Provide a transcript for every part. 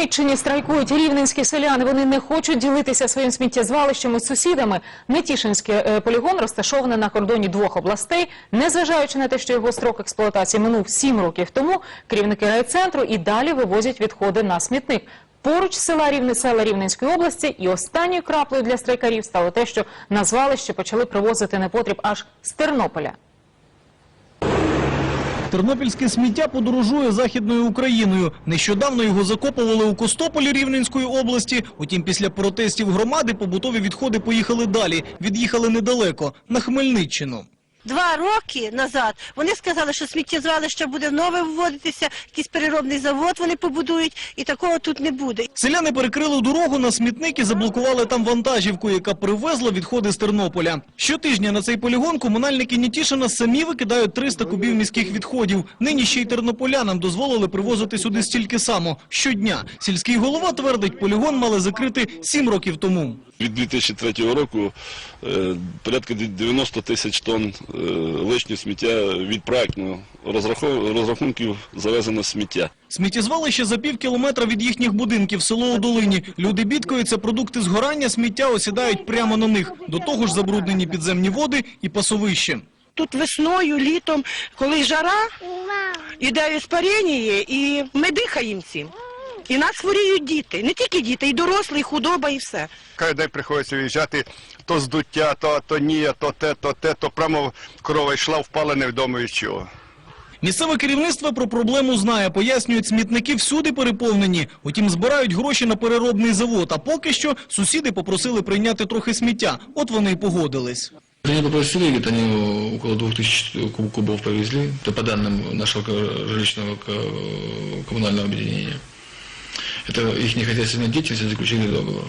Хмельниччині страйкують рівненські селяни. Вони не хочуть ділитися своїм сміттєзвалищем із сусідами. Нетішинський е, полігон розташований на кордоні двох областей. Незважаючи на те, що його строк експлуатації минув сім років тому, керівники райцентру і далі вивозять відходи на смітник. Поруч села Рівне села Рівненської області і останньою краплею для страйкарів стало те, що на звалище почали привозити непотріб аж з Тернополя. Тернопільське сміття подорожує Західною Україною. Нещодавно його закопували у Костополі Рівненської області. Утім, після протестів громади побутові відходи поїхали далі. Від'їхали недалеко, на Хмельниччину. Два роки назад вони сказали, що сміттєзвалище буде нове вводитися, якийсь переробний завод вони побудують, і такого тут не буде. Селяни перекрили дорогу на смітник і заблокували там вантажівку, яка привезла відходи з Тернополя. Щотижня на цей полігон комунальники Нітішина самі викидають 300 кубів міських відходів. Нині ще й тернополянам дозволили привозити сюди стільки само щодня. Сільський голова твердить, полігон мали закрити 7 років тому. Від 2003 року е, порядка 90 тисяч тонн е, лишнього сміття від проектного розраху- розрахунків завезено сміття. Сміттєзвалище за пів кілометра від їхніх будинків, село у долині. Люди бідкаються, продукти згорання сміття осідають прямо на них. До того ж забруднені підземні води і пасовище. Тут весною, літом, коли жара, іде іспарення, і ми дихаємо цим. І нас хворіють діти. Не тільки діти, і дорослі, і худоба, і все. Кожен день приходиться виїжджати то здуття, то, то ні, то те, то те, то прямо корова йшла, впала невідомо від чого. Місцеве керівництво про проблему знає. Пояснюють, смітники всюди переповнені. Утім, збирають гроші на переробний завод. А поки що сусіди попросили прийняти трохи сміття. От вони й погодились. Они попросили, говорит, они около 2000 куб- кубов повезли, это по данным нашего ко- жилищного ко- коммунального объединения. Это их нехозяйственная деятельность, заключили договор.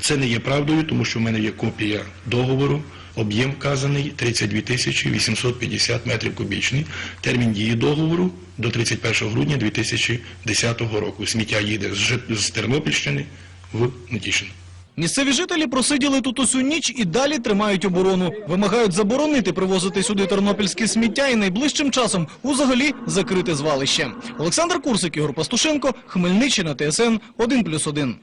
Це не є правдою, тому що в мене є копія договору, об'єм вказаний 32 тисячі 850 метрів кубічний. Термін дії договору до 31 грудня 2010 року. Сміття їде з, Тернопільщини в Нетішин. Місцеві жителі просиділи тут усю ніч і далі тримають оборону. Вимагають заборонити привозити сюди тернопільське сміття і найближчим часом узагалі закрити звалище. Олександр Курсик, Ігор Пастушенко, Хмельниччина, ТСН 1+,1.